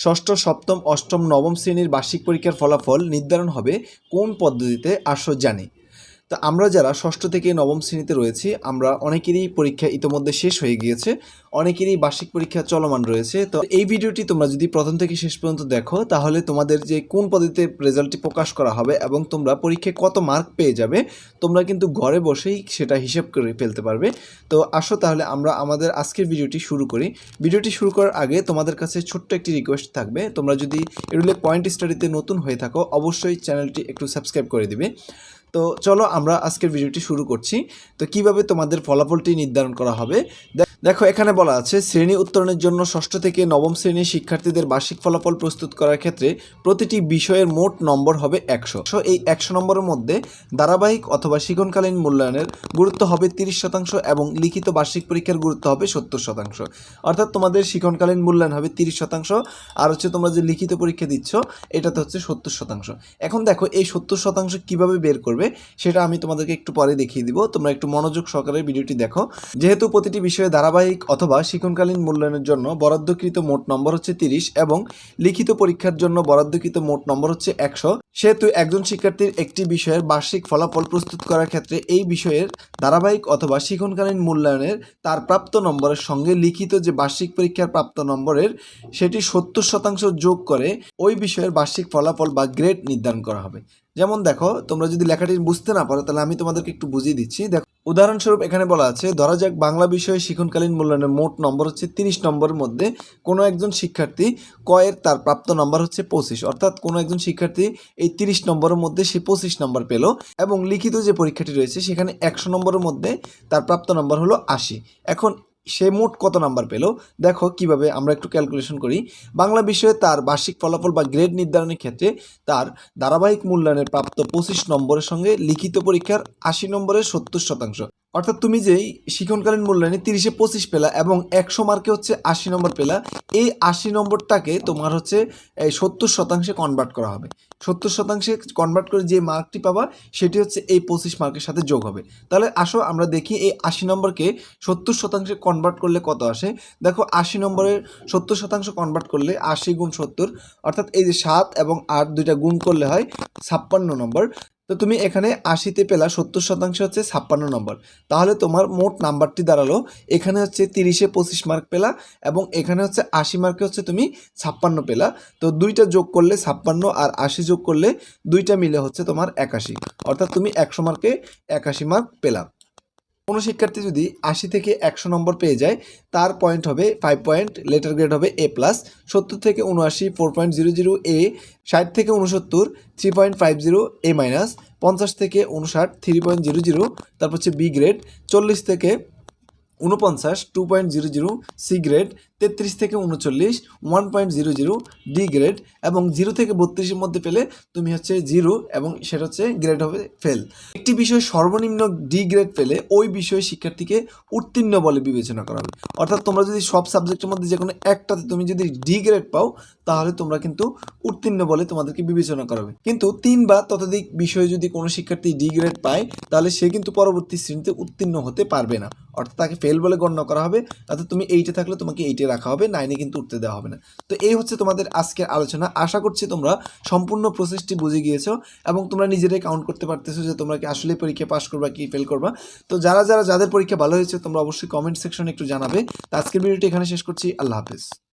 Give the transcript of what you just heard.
ষষ্ঠ সপ্তম অষ্টম নবম শ্রেণির বার্ষিক পরীক্ষার ফলাফল নির্ধারণ হবে কোন পদ্ধতিতে আসর জানি। তো আমরা যারা ষষ্ঠ থেকে নবম শ্রেণীতে রয়েছি, আমরা অনেকেরই পরীক্ষা ইতোমধ্যে শেষ হয়ে গিয়েছে, অনেকেরই বার্ষিক পরীক্ষা চলমান রয়েছে। তো এই ভিডিওটি তোমরা যদি প্রথম থেকে শেষ পর্যন্ত দেখো, তাহলে তোমাদের যে কোন পদ্ধতিতে রেজাল্টটি প্রকাশ করা হবে এবং তোমরা পরীক্ষায় কত মার্ক পেয়ে যাবে, তোমরা কিন্তু ঘরে বসেই সেটা হিসেব করে ফেলতে পারবে। তো আসো তাহলে আমরা আমাদের আজকের ভিডিওটি শুরু করি। ভিডিওটি শুরু করার আগে তোমাদের কাছে ছোট্ট একটি রিকোয়েস্ট থাকবে, তোমরা যদি এরুলে পয়েন্ট স্টাডিতে নতুন হয়ে থাকো, অবশ্যই চ্যানেলটি একটু সাবস্ক্রাইব করে দিবে। তো চলো আমরা আজকের ভিডিওটি শুরু করছি। তো কীভাবে তোমাদের ফলাফলটি নির্ধারণ করা হবে? দেখো, এখানে বলা আছে, শ্রেণি উত্তরণের জন্য ষষ্ঠ থেকে নবম শ্রেণির শিক্ষার্থীদের বার্ষিক ফলাফল প্রস্তুত করার ক্ষেত্রে প্রতিটি বিষয়ের মোট নম্বর হবে একশো। এই একশো নম্বরের মধ্যে ধারাবাহিক অথবা শিক্ষণকালীন মূল্যায়নের গুরুত্ব হবে তিরিশ শতাংশ এবং লিখিত বার্ষিক পরীক্ষার গুরুত্ব হবে সত্তর শতাংশ। অর্থাৎ তোমাদের শিক্ষণকালীন মূল্যায়ন হবে তিরিশ শতাংশ, আর হচ্ছে তোমরা যে লিখিত পরীক্ষা দিচ্ছ, এটাতে হচ্ছে সত্তর শতাংশ। এখন দেখো, এই সত্তর শতাংশ কীভাবে বের করবে, সেটা আমি তোমাদেরকে একটু পরে দেখিয়ে দিব। তোমরা একটু মনোযোগ সহকারে ভিডিওটি দেখো। যেহেতু প্রতিটি বিষয়ে ধারাবাহিক অথবা শিক্ষণকালীন মূল্যায়নের জন্য বরাদ্দকৃত মোট নম্বর হচ্ছে তিরিশ এবং লিখিত পরীক্ষার জন্য বরাদ্দকৃত মোট নম্বর হচ্ছে একশো। সেহেতু একজন শিক্ষার্থীর একটি বিষয়ের বার্ষিক ফলাফল প্রস্তুত করার ক্ষেত্রে এই বিষয়ের ধারাবাহিক অথবা শিক্ষণকালীন মূল্যায়নের তার প্রাপ্ত নম্বরের সঙ্গে লিখিত যে বার্ষিক পরীক্ষার প্রাপ্ত নম্বরের সেটি সত্তর শতাংশ যোগ করে ওই বিষয়ের বার্ষিক ফলাফল বা গ্রেড নির্ধারণ করা হবে। যেমন দেখো, তোমরা যদি লেখাটি বুঝতে না পারো, তাহলে আমি তোমাদেরকে একটু বুঝিয়ে দিচ্ছি। দেখো, উদাহরণস্বরূপ এখানে বলা আছে, ধরা যাক বাংলা বিষয়ে শিক্ষণকালীন মূল্যায়নের মোট নম্বর হচ্ছে তিরিশ নম্বরের মধ্যে কোনো একজন শিক্ষার্থী কয়ের তার প্রাপ্ত নম্বর হচ্ছে পঁচিশ। অর্থাৎ কোনো একজন শিক্ষার্থী এই তিরিশ নম্বরের মধ্যে সে পঁচিশ নম্বর পেল এবং লিখিত যে পরীক্ষাটি রয়েছে, সেখানে একশো নম্বরের মধ্যে তার প্রাপ্ত নম্বর হলো আশি। এখন সে মোট কত নাম্বার পেল? দেখো কীভাবে আমরা একটু ক্যালকুলেশন করি। বাংলা বিষয়ে তার বার্ষিক ফলাফল বা গ্রেড নির্ধারণের ক্ষেত্রে তার ধারাবাহিক মূল্যায়নের প্রাপ্ত পঁচিশ নম্বরের সঙ্গে লিখিত পরীক্ষার আশি নম্বরের সত্তর শতাংশ। অর্থাৎ তুমি যেই শিক্ষণকালীন মূল্যায়নে তিরিশে পঁচিশ পেলা এবং একশো মার্কে হচ্ছে আশি নম্বর পেলা, এই আশি নম্বরটাকে তোমার হচ্ছে, এই সত্তর শতাংশে কনভার্ট করা হবে। সত্তর শতাংশে কনভার্ট করে যে মার্কটি পাবা, সেটি হচ্ছে এই পঁচিশ মার্কের সাথে যোগ হবে। তাহলে আসো, আমরা দেখি এই আশি নম্বরকে সত্তর শতাংশে কনভার্ট করলে কত আসে? দেখো, আশি নম্বরের সত্তর শতাংশ কনভার্ট করলে আশি গুণ সত্তর, অর্থাৎ এই যে সাত এবং আট দুইটা গুণ করলে হয় ছাপ্পান্ন নম্বর। তো তুমি এখানে আশিতে পেলা সত্তর শতাংশ হচ্ছে ছাপ্পান্ন নম্বর। তাহলে তোমার মোট নাম্বারটি দাঁড়াল, এখানে হচ্ছে তিরিশে পঁচিশ মার্ক পেলা এবং এখানে হচ্ছে আশি মার্কে হচ্ছে তুমি ছাপ্পান্ন পেলা। তো দুইটা যোগ করলে ছাপ্পান্ন আর আশি যোগ করলে দুইটা মিলে হচ্ছে তোমার একাশি। অর্থাৎ তুমি একশো মার্কে একাশি মার্ক পেলা। কোনো শিক্ষার্থী যদি আশি থেকে একশো নম্বর পেয়ে যায়, তার পয়েন্ট হবে ফাইভ পয়েন্ট লেটার গ্রেড হবে এ প্লাস সত্তর থেকে উনআশি four point zero zero A ষাট থেকে উনসত্তর three point five zero A minus পঞ্চাশ থেকে উনষাট থ্রি পয়েন্ট জিরো জিরো তারপর হচ্ছে বি গ্রেড চল্লিশ থেকে উনপঞ্চাশ two point zero zero C grade তেত্রিশ থেকে উনচল্লিশ one point zero zero D grade এবং জিরো থেকে বত্রিশের মধ্যে পেলে তুমি হচ্ছে জিরো এবং সেটা হচ্ছে গ্রেড হবে ফেল একটি বিষয়ে সর্বনিম্ন ডি গ্রেড পেলে ওই বিষয়ে শিক্ষার্থীকে উত্তীর্ণ বলে বিবেচনা করা হবে। অর্থাৎ তোমরা যদি সব সাবজেক্টের মধ্যে যে কোনো একটাতে তুমি যদি ডি গ্রেড পাও, তাহলে তোমরা কিন্তু উত্তীর্ণ বলে তোমাদেরকে বিবেচনা করা হবে। কিন্তু তিন বা ততোধিক বিষয়ে যদি কোনো শিক্ষার্থী ডি গ্রেড পায়, তাহলে সে কিন্তু পরবর্তী শ্রেণীতে উত্তীর্ণ হতে পারবে না। অর্থাৎ তাকে ফেল বলে গণ্য করা হবে। অর্থাৎ তুমি এইটে থাকলে তোমাকে এইটে রাখা হবে নাইনে কিন্তু উঠতে দেওয়া হবে না। তো এই হচ্ছে তোমাদের আজকের আলোচনা। আশা করছি তোমরা সম্পূর্ণ প্রসেসটি বুঝে গিয়েছো এবং তোমরা নিজেরাই কাউন্ট করতে পারতেছো যে তোমরা কি আসলে পরীক্ষা পাস করবা কি ফেল করবা। তো যারা যারা, যাদের পরীক্ষা ভালো হয়েছে, তোমরা অবশ্যই কমেন্ট সেকশনে একটু জানাবে। তো আজকের ভিডিওটি এখানে শেষ করছি। আল্লাহ হাফেজ।